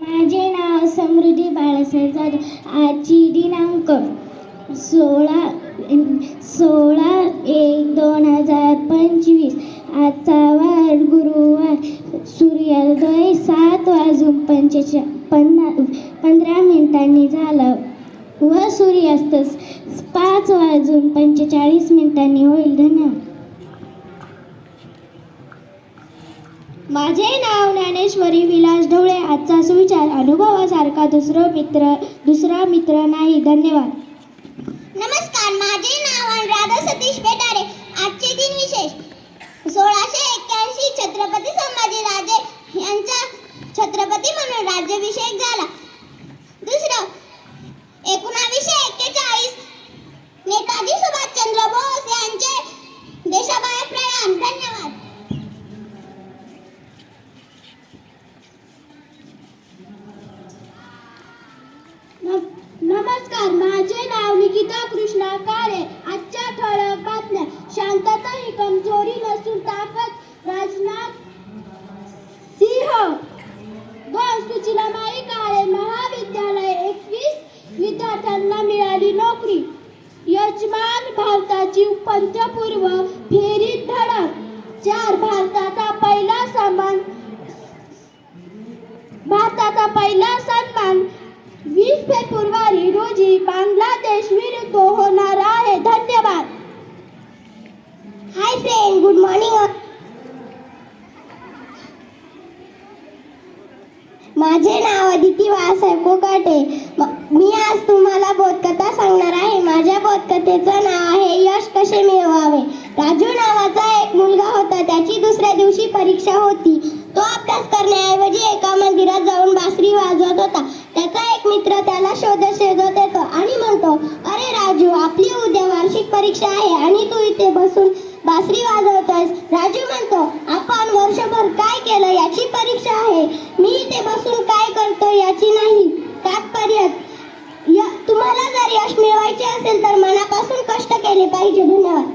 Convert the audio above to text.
माझे नाव समृद्धी बाळासाहेब जाधव आजची दिनांक सोळा सोळा एक दोन हजार पंचवीस. आजचा वार गुरुवार सूर्योदय सात वाजून पंचेचा पन्ना पंधरा मिनिटांनी झालं व सूर्यास्त पाच वाजून पंचेचाळीस मिनिटांनी होईल धन्यवाद. माझे नाव ज्ञानेश्वरी विलास ढवळे. आजचा सुविचार अनुभवासारखा दुसरा मित्र दुसरा मित्र नाही. धन्यवाद. नमस्कार माझे नाव अनुराधा सतीश बेटारे आजचे दिन विशेष. सोळाशे एक्क्याऐंशी छत्रपती संभाजीराजे यांचा छत्रपती म्हणून राज्याभिषेक झाला. नमस्कार माझे नाव निकिता कृष्णा काळे आजच्या ठळक बातम्या. शांतता ही कमजोरी नसून ताकद राजनाथ सिंह. दोन सुचिलामाई काळे महाविद्यालय एकवीस. विद्यार्थ्यांना मिळाली नोकरी. यजमान भारताची पंचपूर्व वीस फेब्रुवारी रोजी बांगलादेश विरुद्ध होणार आहे. धन्यवाद. हाय फ्रेंड गुड मॉर्निंग माझे नाव अदिती बाळासाहेब कोकाटे. म- आज तुम्हाला बोधकथा सांगणार आहे. माझ्या बोधकथेचं नाव आहे यश कसे मिळवावे? राजू नावाचा एक मुलगा होता. त्याची दुसऱ्या दिवशी परीक्षा होती. तो अभ्यास करण्याऐवजी एका मंदिरात जाऊन बासरी वाजवत होता. एक मित्र त्याला शोधत शोधत येतो आणि म्हणतो अरे राजू आपली उद्या वार्षिक परीक्षा आहे आणि तू इथे बसून बासरी वाजवतोयस. राजू म्हणतो आपण वर्षभर काय केलं याची परीक्षा आहे? मी इथे बसून काय करतो याची नाही. तात्पर्य तुम्हाला जर यश मिळवायचे असेल तर मनापासून कष्ट केले पाहिजे. धन्यवाद.